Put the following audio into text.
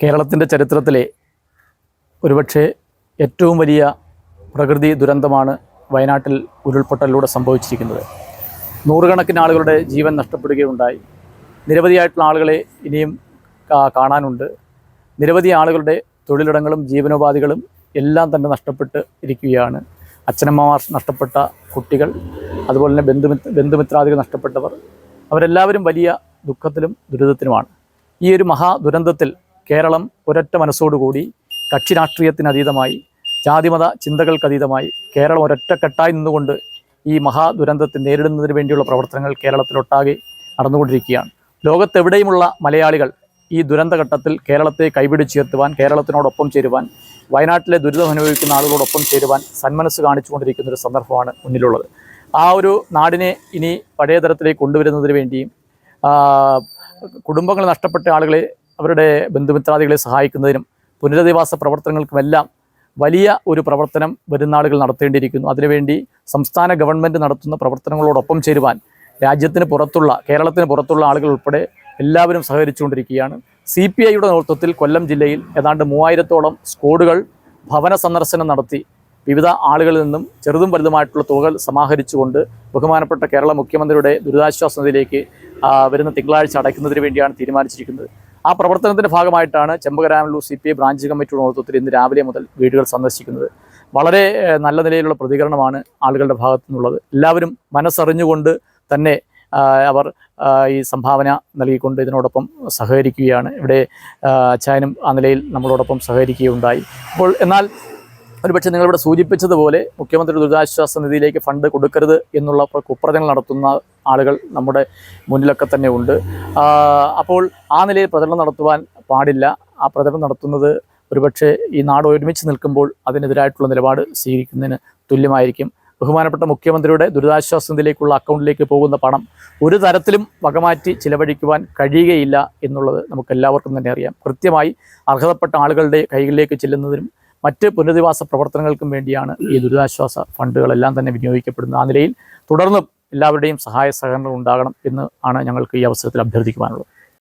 കേരളത്തിന്റെ ചരിത്രത്തിലെ ഒരുപക്ഷെ ഏറ്റവും വലിയ പ്രകൃതി ദുരന്തമാണ് വയനാട്ടിൽ ഉരുൾപൊട്ടലിലൂടെ സംഭവിച്ചിരിക്കുന്നത്. നൂറുകണക്കിന് ആളുകളുടെ ജീവൻ നഷ്ടപ്പെടുകയുണ്ടായി. നിരവധിയായിട്ടുള്ള ആളുകളെ ഇനിയും കാണാനുണ്ട്. നിരവധി ആളുകളുടെ തൊഴിലിടങ്ങളും ജീവനോപാധികളും എല്ലാം തന്നെ നഷ്ടപ്പെട്ട് ഇരിക്കുകയാണ്. അച്ഛനമ്മമാർ നഷ്ടപ്പെട്ട കുട്ടികൾ അതുപോലെ തന്നെ ബന്ധുമിത്ര ബന്ധുമിത്രാദികൾ നഷ്ടപ്പെട്ടവർ അവരെല്ലാവരും വലിയ ദുഃഖത്തിലും ദുരിതത്തിലുമാണ്. ഈ ഒരു മഹാ ദുരന്തത്തിൽ കേരളം ഒരൊറ്റ മനസ്സോടുകൂടി കക്ഷി രാഷ്ട്രീയത്തിനതീതമായി ജാതിമത ചിന്തകൾക്കതീതമായി കേരളം ഒരൊറ്റക്കെട്ടായി നിന്നുകൊണ്ട് ഈ മഹാദുരന്തത്തെ നേരിടുന്നതിന് വേണ്ടിയുള്ള പ്രവർത്തനങ്ങൾ കേരളത്തിലൊട്ടാകെ നടന്നുകൊണ്ടിരിക്കുകയാണ്. ലോകത്തെവിടെയുമുള്ള മലയാളികൾ ഈ ദുരന്തഘട്ടത്തിൽ കേരളത്തെ കൈപിടിച്ചുയർത്തുവാൻ കേരളത്തിനോടൊപ്പം ചേരുവാൻ വയനാട്ടിലെ ദുരിതം അനുഭവിക്കുന്ന ആളുകളോടൊപ്പം ചേരുവാൻ സന്മനസ് കാണിച്ചുകൊണ്ടിരിക്കുന്ന ഒരു സന്ദർഭമാണ് മുന്നിലുള്ളത്. ആ ഒരു നാടിനെ ഇനി പഴയ തരത്തിലേക്ക് കൊണ്ടുവരുന്നതിന് വേണ്ടിയും കുടുംബങ്ങൾ നഷ്ടപ്പെട്ട ആളുകളെ അവരുടെ ബന്ധുമിത്രാദികളെ സഹായിക്കുന്നതിനും പുനരധിവാസ പ്രവർത്തനങ്ങൾക്കുമെല്ലാം വലിയ ഒരു പ്രവർത്തനം വരുന്നാളുകൾ നടത്തേണ്ടിയിരിക്കുന്നു. അതിനുവേണ്ടി സംസ്ഥാന ഗവൺമെന്റ് നടത്തുന്ന പ്രവർത്തനങ്ങളോടൊപ്പം ചേരുവാൻ രാജ്യത്തിന് പുറത്തുള്ള കേരളത്തിന് പുറത്തുള്ള ആളുകൾ ഉൾപ്പെടെ എല്ലാവരും സഹകരിച്ചുകൊണ്ടിരിക്കുകയാണ്. സി പി ഐയുടെ നേതൃത്വത്തിൽ കൊല്ലം ജില്ലയിൽ ഏതാണ്ട് മൂവായിരത്തോളം സ്കോഡുകൾ ഭവന സന്ദർശനം നടത്തി വിവിധ ആളുകളിൽ നിന്നും ചെറുതും വലുതുമായിട്ടുള്ള തുകകൾ സമാഹരിച്ചുകൊണ്ട് ബഹുമാനപ്പെട്ട കേരള മുഖ്യമന്ത്രിയുടെ ദുരിതാശ്വാസ നിധിയിലേക്ക് വരുന്ന തിങ്കളാഴ്ച അടയ്ക്കുന്നതിന് വേണ്ടിയാണ് തീരുമാനിച്ചിരിക്കുന്നത്. ആ പ്രവർത്തനത്തിന്റെ ഭാഗമായിട്ടാണ് Chempakaramallur C P I branch കമ്മിറ്റിയുടെ നേതൃത്വത്തിൽ ഇന്ന് രാവിലെ മുതൽ വീടുകൾ സന്ദർശിക്കുന്നത്. വളരെ നല്ല നിലയിലുള്ള പ്രതികരണമാണ് ആളുകളുടെ ഭാഗത്തു നിന്നുള്ളത് എല്ലാവരും മനസ്സറിഞ്ഞുകൊണ്ട് തന്നെ അവർ ഈ സംഭാവന നൽകിക്കൊണ്ട് ഇതിനോടൊപ്പം സഹകരിക്കുകയാണ്. ഇവിടെ അച്ചായനും ആ നിലയിൽ നമ്മളോടൊപ്പം സഹകരിക്കുകയുണ്ടായി. അപ്പോൾ എന്നാൽ ഒരുപക്ഷെ നിങ്ങളിവിടെ സൂചിപ്പിച്ചതുപോലെ മുഖ്യമന്ത്രി ദുരിതാശ്വാസ നിധിയിലേക്ക് ഫണ്ട് കൊടുക്കരുത് എന്നുള്ള പ്ര- നടത്തുന്ന ആളുകൾ നമ്മുടെ മുന്നിലൊക്കെ തന്നെ ഉണ്ട്. അപ്പോൾ ആ നിലയിൽ പ്രചരണം നടത്തുവാൻ പാടില്ല. ആ പ്രചരണം നടത്തുന്നത് ഒരുപക്ഷെ ഈ നാട് ഒരുമിച്ച് നിൽക്കുമ്പോൾ അതിനെതിരായിട്ടുള്ള നിലപാട് സ്വീകരിക്കുന്നതിന് തുല്യമായിരിക്കും. ബഹുമാനപ്പെട്ട മുഖ്യമന്ത്രിയുടെ ദുരിതാശ്വാസ നിധിയിലേക്കുള്ള അക്കൗണ്ടിലേക്ക് പോകുന്ന പണം ഒരു തരത്തിലും വകമാറ്റി ചിലവഴിക്കുവാൻ കഴിയുകയില്ല എന്നുള്ളത് നമുക്ക് എല്ലാവർക്കും തന്നെ അറിയാം. കൃത്യമായി അർഹതപ്പെട്ട ആളുകളുടെ കൈകളിലേക്ക് ചെല്ലുന്നതിനും മറ്റ് പുനരധിവാസ പ്രവർത്തനങ്ങൾക്കും വേണ്ടിയാണ് ഈ ദുരിതാശ്വാസ ഫണ്ടുകളെല്ലാം തന്നെ വിനിയോഗിക്കപ്പെടുന്നത്. ആ നിലയിൽ തുടർന്നും എല്ലാവരുടെയും സഹായ സഹകരണം ഉണ്ടാകണം എന്ന് ആണ് ഞങ്ങൾക്ക് ഈ അവസരത്തിൽ അഭ്യർത്ഥിക്കുവാനുള്ളത്.